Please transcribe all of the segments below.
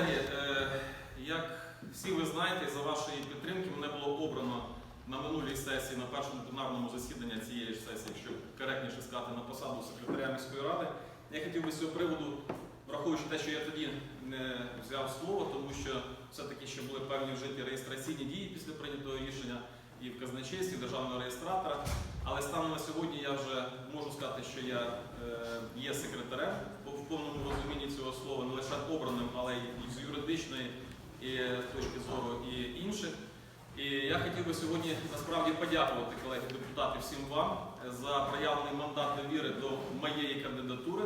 колеги, як всі ви знаєте, за вашої підтримки мене було обрано на минулій сесії, на першому пленарному засіданні цієї ж сесії, щоб коректніше сказати, на посаду секретаря міської ради. Я хотів би з цього приводу, враховуючи те, що я тоді не взяв слово, тому що все-таки ще були певні вжиті реєстраційні дії після прийнятого рішення і в казначействі, і державного реєстратора. Але станом на сьогодні я вже сказати, що я е, є секретарем в повному розумінні цього слова, не лише обраним, але й з юридичної і точки зору і інших. І я хотів би сьогодні насправді подякувати колеги депутати всім вам за проявлений мандат довіри до моєї кандидатури.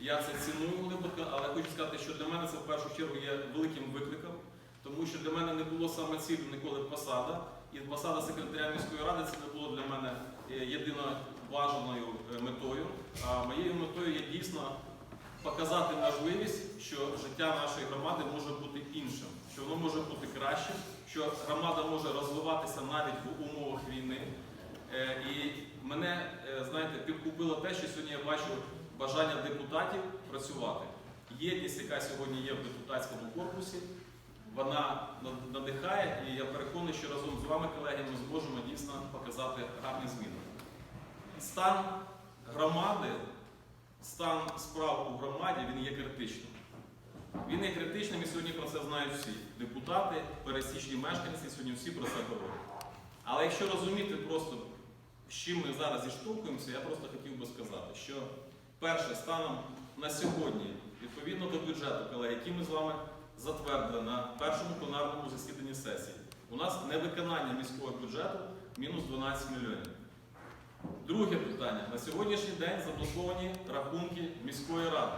Я це ціную глибоко, але хочу сказати, що для мене це в першу чергу є великим викликом, тому що для мене не було саме цілі ніколи посада. І посада секретаря міської ради це не було для мене е, єдино бажаною е, метою. А моєю метою є дійсно показати можливість, що життя нашої громади може бути іншим, що воно може бути кращим, що громада може розвиватися навіть в умовах війни. Е, І мене, е, знаєте, підкупило те, що сьогодні я бачу бажання депутатів працювати. Єдність, яка сьогодні є в депутатському корпусі, вона надихає, і я переконаний, що разом з вами, колеги, ми зможемо дійсно показати гарні зміни. Стан громади, стан справ у громаді він є критичним. Він є критичним і сьогодні про це знають всі. Депутати, пересічні мешканці, сьогодні всі про це говорять. Але якщо розуміти просто, з чим ми зараз зіштовхуємося, я просто хотів би сказати, що перше, станом на сьогодні, відповідно до бюджету, колеги, який ми з вами затвердили на першому пленарному засіданні сесії, у нас невиконання міського бюджету мінус 12 мільйонів. Друге питання. На сьогоднішній день заблоковані рахунки міської ради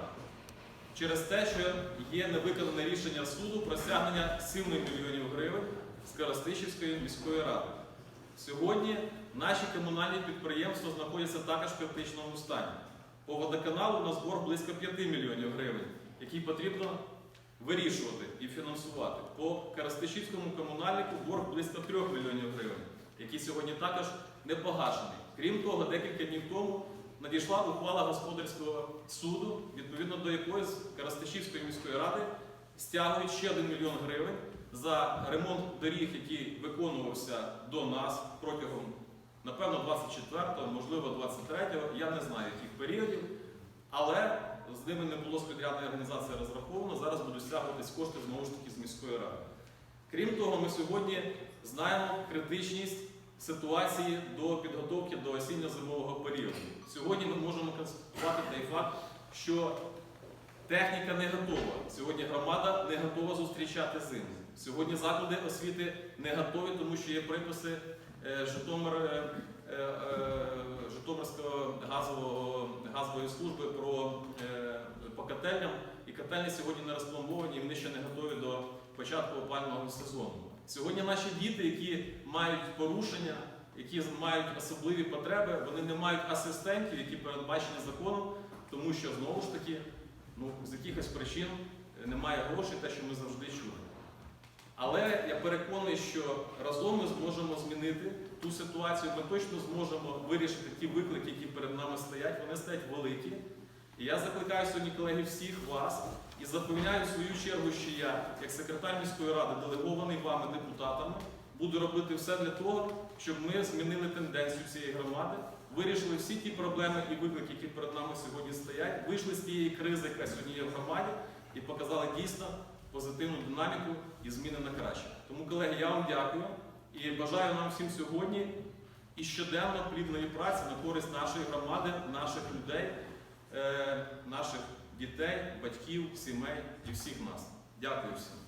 через те, що є невиконане рішення суду про стягнення 7 мільйонів гривень з Коростишівської міської ради. Сьогодні наші комунальні підприємства знаходяться також в критичному стані. По водоканалу у нас борг близько 5 мільйонів гривень, який потрібно вирішувати і фінансувати. По Коростишівському комунальнику борг близько 3 мільйонів гривень, який сьогодні також не погашений. Крім того, декілька днів тому надійшла ухвала господарського суду, відповідно до якої з Коростишівської міської ради стягують ще 1 мільйон гривень за ремонт доріг, який виконувався до нас протягом, напевно, 24-го, можливо, 23-го, я не знаю яких періодів, але з ними не було з організації розраховано, зараз будуть стягуватись кошти знову ж таки з міської ради. Крім того, ми сьогодні знаємо критичність ситуації до підготовки до осінньо-зимового періоду. Сьогодні ми можемо констатувати той факт, що техніка не готова. Сьогодні громада не готова зустрічати зиму. Сьогодні заклади освіти не готові, тому що є приписи е, Житомир, е, е, Житомирського газової служби про, по котельням. І котельні сьогодні не розпломбовані, і вони ще не готові до початку опалювального сезону. Сьогодні наші діти, які мають порушення, які мають особливі потреби, вони не мають асистентів, які передбачені законом, тому що знову ж таки ну, з якихось причин немає грошей, те, що ми завжди чули. Але я переконаний, що разом ми зможемо змінити ту ситуацію. Ми точно зможемо вирішити ті виклики, які перед нами стоять. Вони стоять великі. І я закликаю сьогодні, колеги, всіх вас і запевняю в свою чергу, що я, як секретар міської ради, делегований вами депутатами, буду робити все для того, щоб ми змінили тенденцію цієї громади, вирішили всі ті проблеми і виклики, які перед нами сьогодні стоять, вийшли з тієї кризи, яка сьогодні є в громаді, і показали дійсно позитивну динаміку і зміни на краще. Тому, колеги, я вам дякую і бажаю нам всім сьогодні і щоденно плідної праці на користь нашої громади, наших людей, дітей, батьків, сімей і всіх нас. Дякую всім.